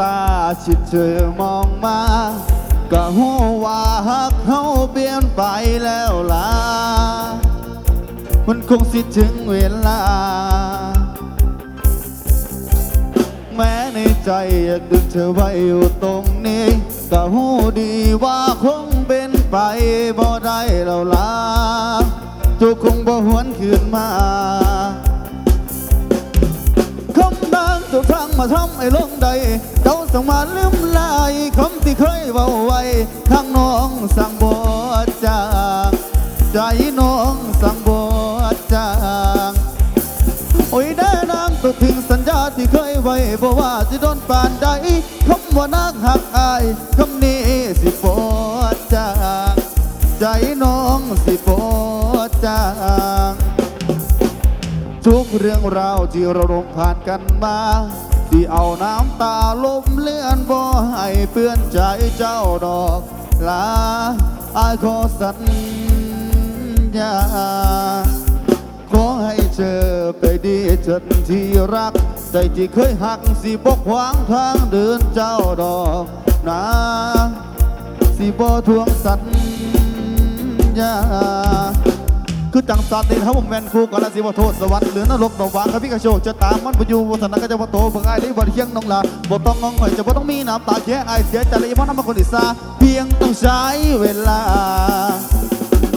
ตาชิดเธอมองมา ก็หูว่าฮักเขาเปลี่ยนไปแล้วล่ะ มันคงสิถึงเวลา แม้ในใจอยากดึงเธอไว้อยู่ตรงนี้ ก็หูดีว่าคงเป็นไปบ่ได้แล้วล่ะจูคงบ่หวนคืนมา คำดังทุกครั้งมาทำให้ลงใด เจ้าส่งมาลืมลายคำที่เคยเว้าไว้ทางน้องสั่งบดจางใจน้องสั่งบดจางโอ้ยได้นางตัวถึงสัญญาที่เคยไว้บอกว่าจะโดนปานใดคำว่านางหักอายคำนี้สิปวดจางใจน้องสิปวดจาง ทุกเรื่องราวที่เราลงผ่านกันมา ที่เอาน้ำตาลมเลือนบ่ให้เปื้อนใจเจ้าดอกลาอายขอสัญญา ขอให้เธอไปดีเถิดที่รัก ใจที่เคยหักสิบกขวางทางเดินเจ้าดอกนะสิบ่ทวงสัญญา คือจังสัตว์ในท้าผมแมนคูก่อนลสิวโทษสวรรค์หรือนรกดอกหวางกับพี่กระโชกจะตามมันไปอยู่บนสนัก็จะว่าโตเพิ่งไอ้ได้บ่เที่ยงน้องลาบ่ต้องงองหอยจะบ่ต้องมีน้ำตาแค่ไอเสียใจเลยเพราะน้ำมันคนอิสาเพียงต้องใช้เวลา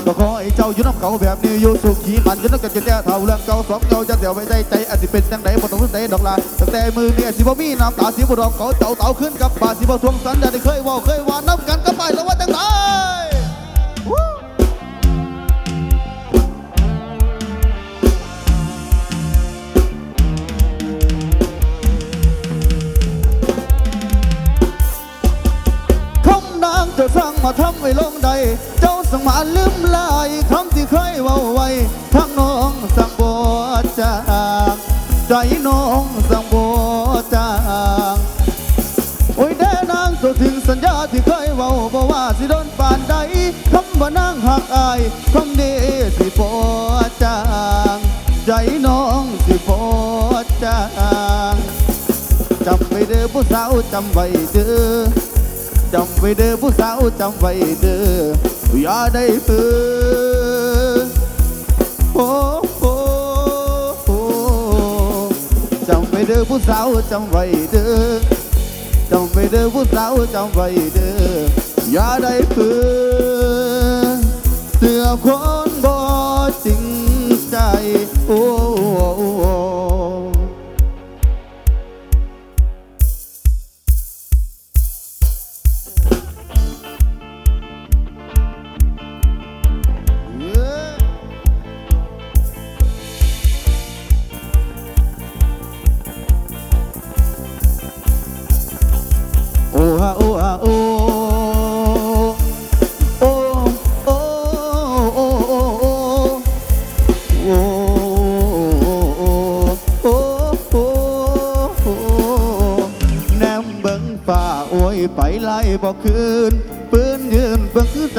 ก็ขอให้เจ้าอยู่น้ำเก่าแบบนี้อยู่สุขีมันอยู่น้ำกันจะแก้เท่าเรื่องเก่าสองเก่าจะเดี๋ยวไปใจใจอาจจะเป็นจังไดบ่ต้องรู้ใจดอกลาตั้งแต่มือมีอาจสิบ่มีน้ำตาสิบ่ดอกเก่าเจ้าเต่าขึ้นกับบาสิบ่ทวงสัญญาที่เคยว่าเคยว่านับกันกับไปแล้วว่าจังไดค จะสั่งมาทำไว้ลงใด เจ้าสั่งมาลืมลายคำที่เคยเว้าไว้ทั้งน้องสั่งบจางใจน้องสั่งบจางโอ้ยแด่นางตัวถึงสัญญาที่เคยเว้าบ่ว่าสิโดนปานใดคำว่านางหักอายคำนี้สิบ่จางใจน้องสิบ่จางจำไว้เด้อผู้สาวจำไว้เด้อ จำไว้เด้อผู้สาวจำไว้เด้ออย่าได้เปื้อโอ้โอ้จำไว้เด้อผู้สาวจำไว้เด้อจำไว้เด้อผู้สาวจำไว้เด้ออย่าได้เปื้อเสือคนบ่จริงใจโอ้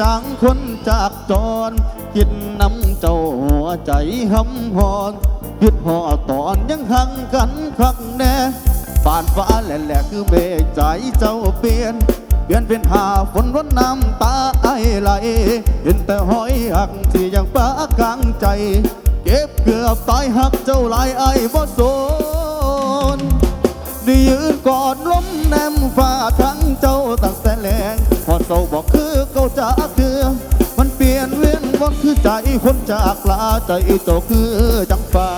จางคนจากจรกินน้ำเจ้าหัวใจหำหอนยุดห่อตอนยังหังกันคักแน่ผ่านฟ้าแหละๆคือเมฆใจเจ้าเปลี่ยน เปลี่ยนเป็นหาฝนร้นน้ำตาไอไหล เห็นแต่หอยหักที่ยังปากลางใจ เก็บเกือบตายหักเจ้าลายไอ้บ่สนได้ยืนกอดล้มแนมฟ้าทั้งเจ้าตั้งแต่แรง อเศร้าบอกคือเก่าจากเถือมันเปลี่ยนเวียนวนคือใจคนจากลาใจเจ้าคือจังฟ้า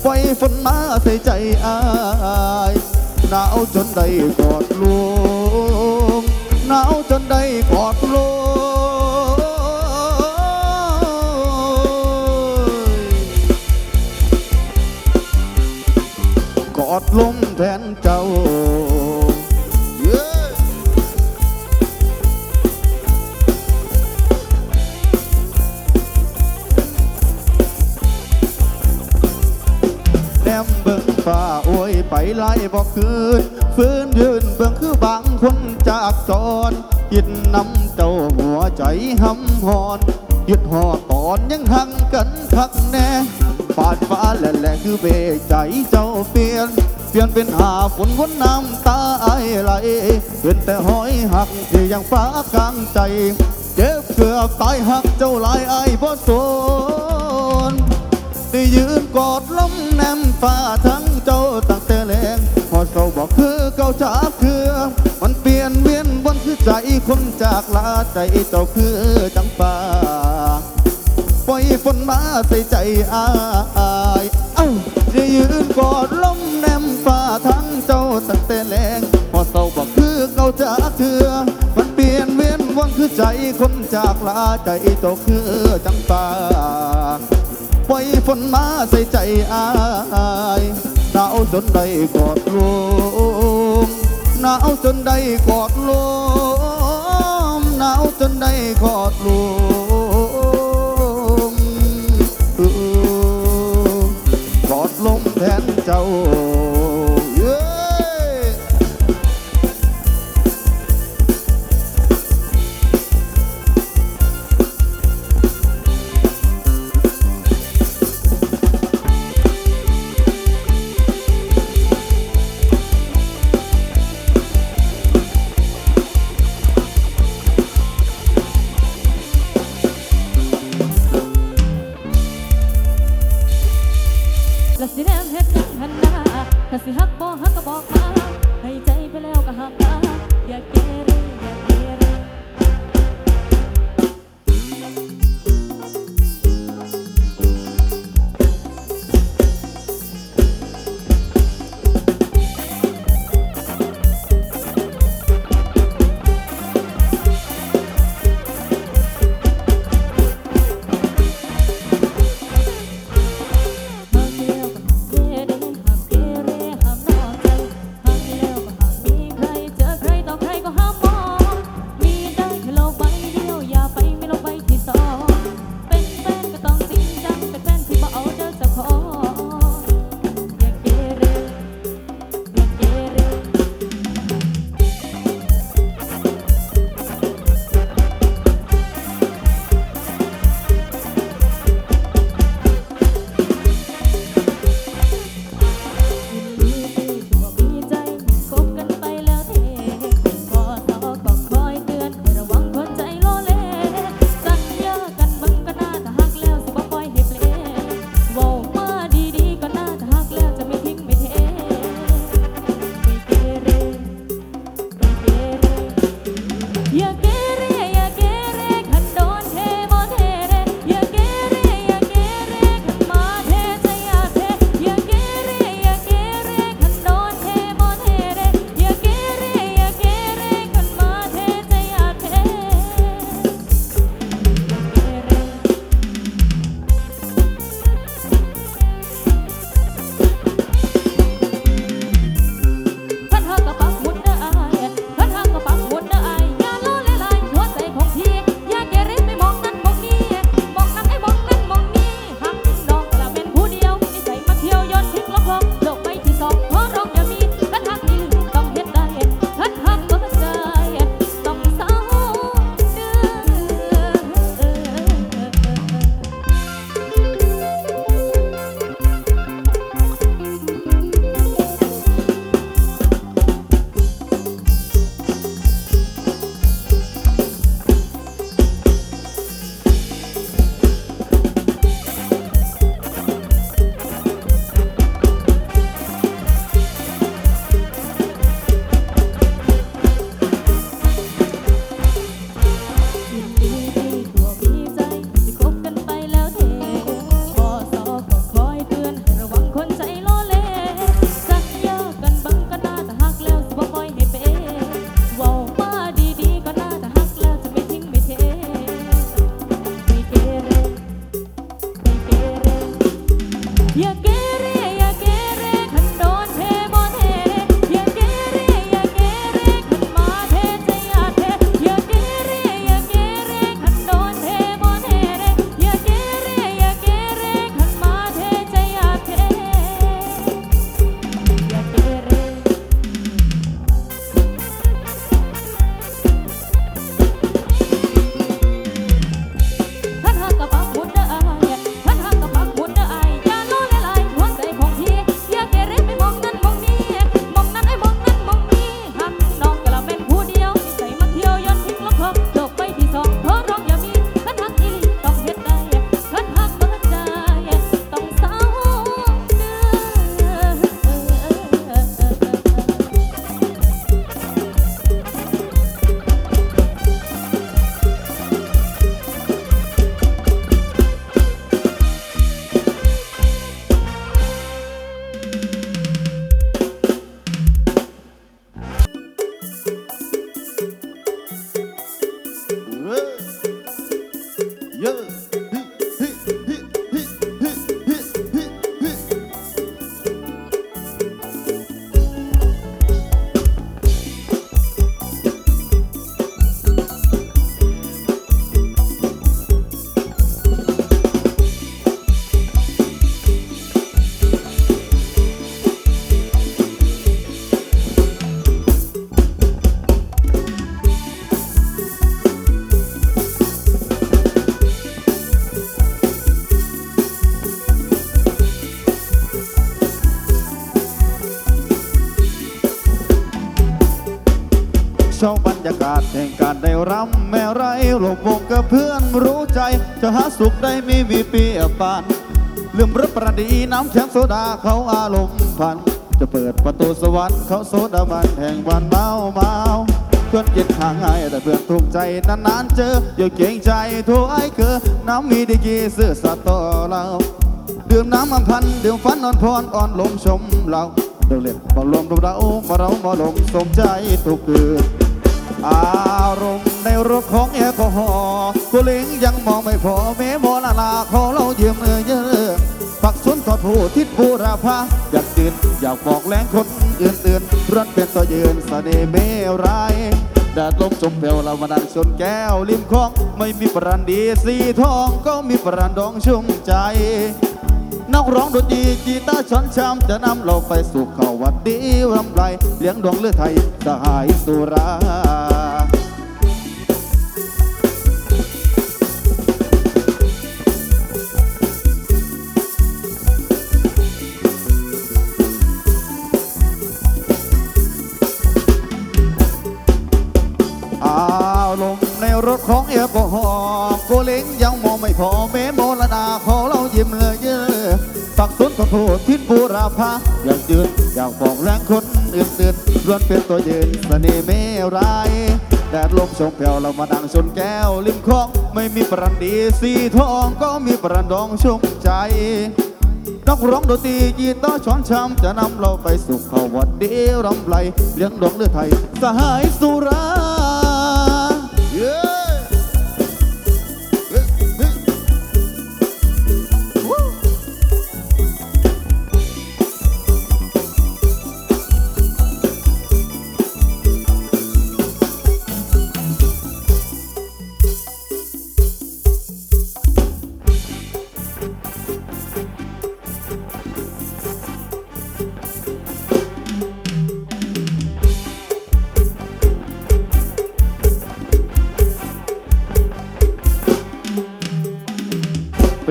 ไฟฝนมาใส่ใจอายหนาวจนได้กอดลวงหนาวจนได้กอดลวงกอดลมแทนเจ้า ไปไล่บอกคืนฟื้นยืนเบิ่งคือบางคนจากจรกินน้ำเจ้าหัวใจหำหอนยุดหอตอนยังหังกันคักแน่ปาดฟ้าแหละแหละคือเบใจเจ้าเปลี่ยน เปลี่ยนเป็นหาฝนวนน้ำตาไอไหลเป็นแต่หอยหักที่ยังฟ้ากลางใจ เจ็บเกือบตายหักเจ้าลายไอ้บ่สนได้ยืนกอดล้มแนมฟ้าทั้งเจ้าตั้งแต่แรงพอ เศร้าบอกคือเก่าจากคือ มันเปลี่ยนเวียนวนคือใจคนจากลาใจเจ้าคือจังฟ้าปล่อยฝนมาใส่ใจอายเอ้าจะยืนกอดลมแนมฟ้าทั้งเจ้าตั้งแต่แรงพอเศร้าบอกคือเก่าจากเถือ มันเปลี่ยนเวียนวนคือใจคนจากลาใจเจ้าคือจังฟ้าปล่อยฝนมาใส่ใจอาย หนาวจนได้กอดลมหนาวจนได้กอดลมหนาวจนได้กอดลมเออกอดลมแทนเจ้า ยากาศแห่งการได้รำแม่ไรหลบวงกับเพื่อนรู้ใจ จะหาสุขได้ไม่มีเปียปานลืมรับประดีน้ำแข็งโซดาเขาอารมณ์พัน จะเปิดประตูสวรรค์เขาโซดาบันแห่งวันเมาเมาเพื่อนกินห่างไงแต่เพื่อนถูกใจนานๆเจออย่าเกรงใจโทษไอ้เกอน้ำมีดีกีซื่อสัตย์ต่อเราดื่มน้ำมันพันดื่มฟันนอนพรอ่อนลมชมเราเดือดเล็ดบอลรวมเราเรามาเรามาลมสมใจทุกคืน อารมณ์ในรถของแอลกอฮอล์ตัวเล็งยังมองไม่พอเมโมลาลาขอเราเยี่ยมเออเยอะปักสนทอดผู้ทิศบูราภาอยากตื่นอยากบอกแรงคนอื่นตื่นรันเป็นตัวยืนเสน่ห์เมรายแดดลมจมเปลวเรามาดังชนแก้วริมคลอง ไม่มีปรันดีสีทองก็มีปรันดองชุ่มใจนักร้องดนตรีกีตาร์ช้อนชามจะนำเราไปสู่เขาวัดดีรำไรเลี้ยงดวงเลือดไทยสหายสุรา ของแอลกอฮอล์โกเล้งยังมองไม่พอเมโมลดาขอเรายิ้มเลยเยอะปักสุนขอโทษทิศบูราภาอยากยืนอยากบอกแรงคนอื่นตื่นรวนเป็นตัวยืนเสน่ห์เมรายแดดลมชมแผ่วเรามาดังชนแก้วริมคลองไม่มีปรันดีสีทองก็มีปรันดองชุ่มใจนักร้องดนตรีกีตาร์ช้อนชามจะนำเราไปสู่เขาวัดเดียวรำไรเลี้ยงดองเลือดไทยสหายสุรา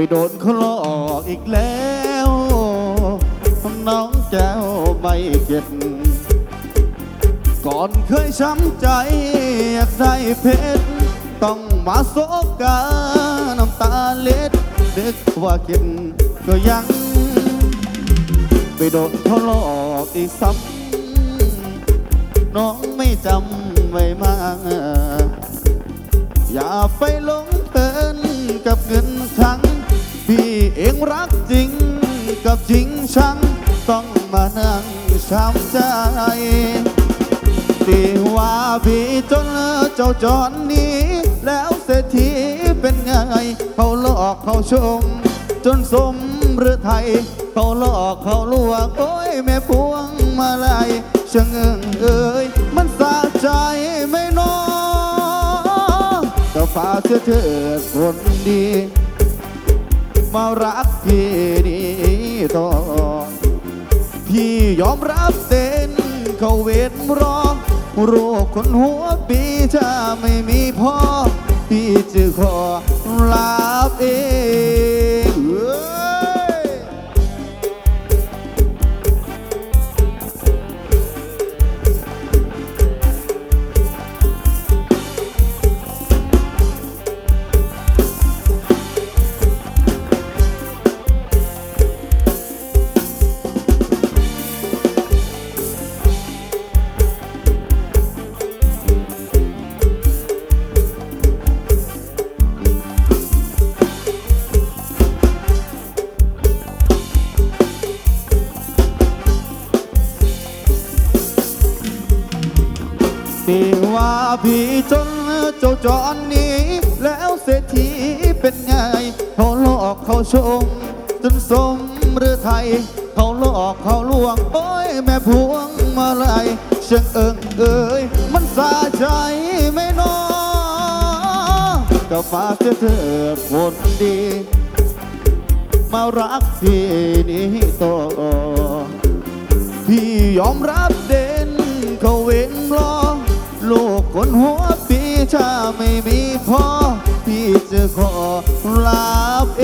โดนเขาหลอกอีกแล้วน้องแก้วไม่เก็บ ก่อนเคยช้ำใจอยากได้เพชร ต้องมาโศกาน้ำตาเล็ดนึกว่าคิดก็ยัง ไปโดนเขาหลอกอีกซ้ำน้องไม่จำไว้มากอย่าไปหลงเพินกับเงิน พี่เองรักจริงกับจริงชังต้องมานั่งช้ำใจที่ว่าพี่จนเจ้าจอนนี้ แล้วเศรษฐีเป็นไง เขาหลอกเขาชม จนสมหรือไทย เขาหลอกเขาลวงโอ้ยแม่พวงมาลัยชิงเอิงเอ้ยมันสะใจไม่นอก็ฝากเสียเถิดคนดี มารักพี่นี่ต่อพี่ยอมรับเต้นเขาเวทรอโรคคนหัวปีถ้าไม่มีพ่อพี่จะขอลาบเอง พี่จนเจ้าจอนนี้ แล้วเศรษฐีเป็นไง เขาหลอกเขาชมจนสมหรือไทย เขาหลอกเขาลวง โอ้ยแม่พวงมาลัยเชิงเอิงเอ้ยมันสาใจไม่นอก็ฝากเสียเถิดคนดี มารักพี่นี้ต่อพี่ยอมรับ นหัวปีถ้าไม่มีพ่อพี่จะขอลาบเอ